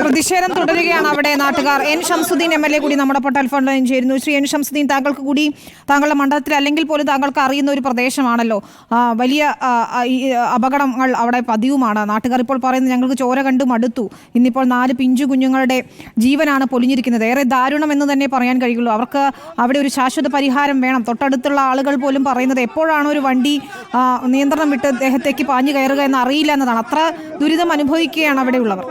പ്രതിഷേധം തുടരുകയാണ് അവിടെ നാട്ടുകാർ. N Shamsuddin M L A കൂടി നമ്മുടെ ഇപ്പോൾ ടെലിഫോൺ ലൈൻ ചേരുന്നു. ശ്രീ എൻ ഷംസുദ്ദീൻ താങ്കൾക്ക് കൂടി താങ്കളുടെ മണ്ഡലത്തിൽ അല്ലെങ്കിൽ പോലും താങ്കൾക്ക് അറിയുന്ന ഒരു പ്രദേശമാണല്ലോ. വലിയ അപകടങ്ങൾ അവിടെ പതിവുമാണ്. നാട്ടുകാർ ഇപ്പോൾ പറയുന്നത് ഞങ്ങൾക്ക് ചോര കണ്ടു മടുത്തു. ഇന്നിപ്പോൾ നാല് പിഞ്ചു കുഞ്ഞുങ്ങളുടെ ജീവനാണ് പൊലിഞ്ഞിരിക്കുന്നത്. ഏറെ ദാരുണം എന്ന് തന്നെ പറയാൻ കഴിയുള്ളൂ. അവർക്ക് അവിടെ ഒരു ശാശ്വത പരിഹാരം വേണം. തൊട്ടടുത്തുള്ള ആളുകൾ പോലും പറയുന്നത് എപ്പോഴാണ് ഒരു വണ്ടി നിയന്ത്രണം വിട്ട് ദേഹത്തേക്ക് പാഞ്ഞു കയറുക എന്ന് അറിയില്ല എന്നതാണ്. അത്ര ദുരിതം അനുഭവിക്കുകയാണ് അവിടെയുള്ളവർ.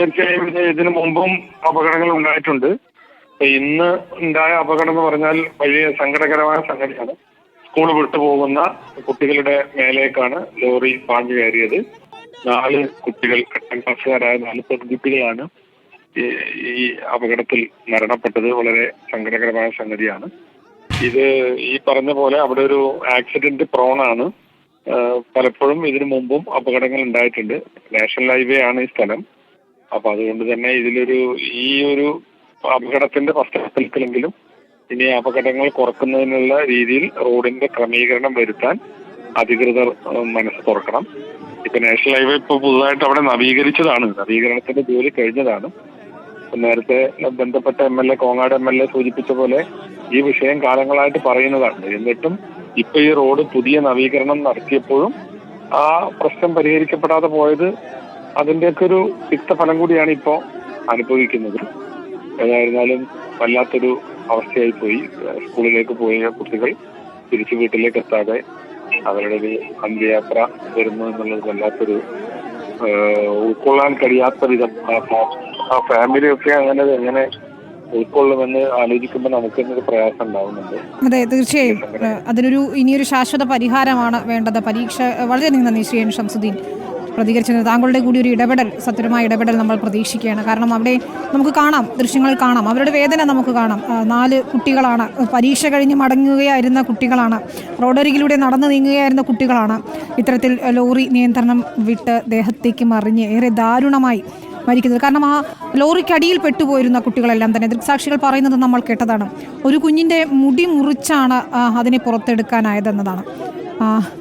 തീർച്ചയായും ഇത് ഇതിനു മുമ്പും അപകടങ്ങൾ ഉണ്ടായിട്ടുണ്ട്. ഇന്ന് ഉണ്ടായ അപകടം എന്ന് പറഞ്ഞാൽ വലിയ സങ്കടകരമായ സംഗതിയാണ്. സ്കൂൾ വിട്ടു പോകുന്ന കുട്ടികളുടെ മേലേക്കാണ് ലോറി പാഞ്ഞു കയറിയത്. നാല് കുട്ടികൾ എട്ടാം ക്ലാസ്സുകാരായ നാല് പെൺകുട്ടികളാണ് ഈ അപകടത്തിൽ മരണപ്പെട്ടത്. വളരെ സങ്കടകരമായ സംഗതിയാണ്. ഇത് ഈ പറഞ്ഞ പോലെ അവിടെ ഒരു ആക്സിഡന്റ് പ്രോണാണ് പലപ്പോഴും ഇതിനു മുമ്പും അപകടങ്ങൾ ഉണ്ടായിട്ടുണ്ട്. നാഷണൽ ഹൈവേ ആണ് ഈ സ്ഥലം. അപ്പൊ അതുകൊണ്ട് തന്നെ ഇതിലൊരു ഈ ഒരു അപകടത്തിന്റെ പശ്ചാത്തലത്തിലെങ്കിലും ഇനി അപകടങ്ങൾ കുറക്കുന്നതിനുള്ള രീതിയിൽ റോഡിന്റെ ക്രമീകരണം വരുത്താൻ അധികൃതർ മനസ്സ് തുറക്കണം. ഇപ്പൊ നാഷണൽ ഹൈവേ ഇപ്പൊ പുതുതായിട്ട് അവിടെ നവീകരിച്ചതാണ്. നവീകരണത്തിന്റെ ജോലി കഴിഞ്ഞതാണ്. നേരത്തെ ബന്ധപ്പെട്ട M L A Kongad M L A സൂചിപ്പിച്ച പോലെ ഈ വിഷയം കാലങ്ങളായിട്ട് പറയുന്നതാണ്. എന്നിട്ടും ഇപ്പൊ ഈ റോഡ് പുതിയ നവീകരണം നടത്തിയപ്പോഴും ആ പ്രശ്നം പരിഹരിക്കപ്പെടാതെ പോയത് അതിന്റെയൊക്കെ ഒരു തിക്തഫലം കൂടിയാണ് ഇപ്പോ അനുഭവിക്കുന്നത്. ഏതായിരുന്നാലും വല്ലാത്തൊരു അവസ്ഥയായി പോയി സ്കൂളിലേക്ക് പോയ കുട്ടികൾ തിരിച്ചു വീട്ടിലേക്ക് എത്താതെ അവരുടെ ഒരു അന്ത്യയാത്ര വരുന്നു എന്നുള്ളത് വല്ലാത്തൊരു ഉൾക്കൊള്ളാൻ കഴിയാത്ത വിധം ആ ഫാമിലി ഒക്കെ ഫാമിലിയൊക്കെ അങ്ങനെ എങ്ങനെ ഉൾക്കൊള്ളുമെന്ന് ആലോചിക്കുമ്പോൾ നമുക്ക് ഒരു പ്രയാസം ഉണ്ടാവുന്നുണ്ട്. അതെ തീർച്ചയായും. അതിനൊരു ഇനിയൊരു ശാശ്വത പരിഹാരമാണ് വേണ്ടത്. പരീക്ഷ വളരെ നന്ദി ശ്രീ എൻ ഷംസുദ്ദീൻ പ്രതികരിച്ചത്. താങ്കളുടെ കൂടി ഒരു ഇടപെടൽ സത്യമായ ഇടപെടൽ നമ്മൾ പ്രതീക്ഷിക്കുകയാണ്. കാരണം അവിടെ നമുക്ക് കാണാം ദൃശ്യങ്ങൾ കാണാം. അവരുടെ വേദന നമുക്ക് കാണാം. നാല് കുട്ടികളാണ്. പരീക്ഷ കഴിഞ്ഞ് മടങ്ങുകയായിരുന്ന കുട്ടികളാണ്. റോഡരികിലൂടെ നടന്നു നീങ്ങുകയായിരുന്ന കുട്ടികളാണ്. ഇത്തരത്തിൽ ലോറി നിയന്ത്രണം വിട്ട് ദേഹത്തേക്ക് മറിഞ്ഞ് ഏറെ ദാരുണമായി മരിക്കുന്നത്. കാരണം ആ ലോറിക്കടിയിൽ പെട്ടുപോയിരുന്ന കുട്ടികളെല്ലാം തന്നെ ദൃക്സാക്ഷികൾ പറയുന്നത് നമ്മൾ കേട്ടതാണ്. ഒരു കുഞ്ഞിന്റെ മുടി മുറിച്ചാണ് അതിനെ പുറത്തെടുക്കാനായതെന്നതാണ്.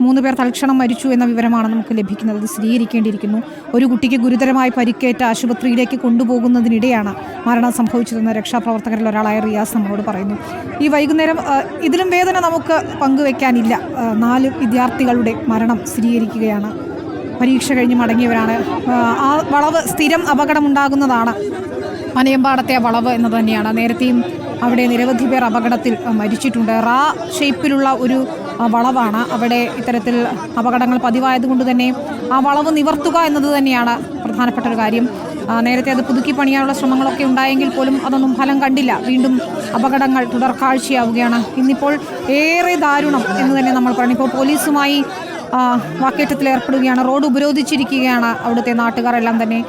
മൂന്ന് പേർ തൽക്ഷണം മരിച്ചു എന്ന വിവരമാണ് നമുക്ക് ലഭിക്കുന്നത്. അത് സ്ഥിരീകരിക്കേണ്ടിയിരിക്കുന്നു. ഒരു കുട്ടിക്ക് ഗുരുതരമായി പരിക്കേറ്റ ആശുപത്രിയിലേക്ക് കൊണ്ടുപോകുന്നതിനിടെയാണ് മരണം സംഭവിച്ചതെന്ന് രക്ഷാപ്രവർത്തകരിൽ ഒരാളായ റിയാസ് നമ്മളോട് പറയുന്നു. ഈ വൈകുന്നേരം ഇതിലും വേദന നമുക്ക് പങ്കുവെക്കാനില്ല. നാല് വിദ്യാർത്ഥികളുടെ മരണം സ്ഥിരീകരിക്കുകയാണ്. പരീക്ഷ കഴിഞ്ഞ് മടങ്ങിയവരാണ്. ആ, വളവ് സ്ഥിരം അപകടമുണ്ടാകുന്നതാണ്. മനയമ്പാടത്തെ വളവ് എന്ന് തന്നെയാണ്. നേരത്തെയും അവിടെ നിരവധി പേർ അപകടത്തിൽ മരിച്ചിട്ടുണ്ട്. റാ ഷേപ്പിലുള്ള ഒരു വളവാണ് അവിടെ ഇത്തരത്തിൽ അപകടങ്ങൾ പതിവായതുകൊണ്ട് തന്നെ ആ വളവ് നിവർത്തുക എന്നത് തന്നെയാണ് പ്രധാനപ്പെട്ട ഒരു കാര്യം. നേരത്തെ അത് പുതുക്കി പണിയാനുള്ള ശ്രമങ്ങളൊക്കെ ഉണ്ടായെങ്കിൽ പോലും അതൊന്നും ഫലം കണ്ടില്ല. വീണ്ടും അപകടങ്ങൾ തുടർക്കാഴ്ചയാവുകയാണ്. ഇന്നിപ്പോൾ ഏറെ ദാരുണം എന്ന് തന്നെ നമ്മൾ പറയണം ഇപ്പോൾ പോലീസുമായി വാക്കേറ്റത്തിൽ ഏർപ്പെടുകയാണ്. റോഡ് ഉപരോധിച്ചിരിക്കുകയാണ് അവിടുത്തെ നാട്ടുകാരെല്ലാം തന്നെ.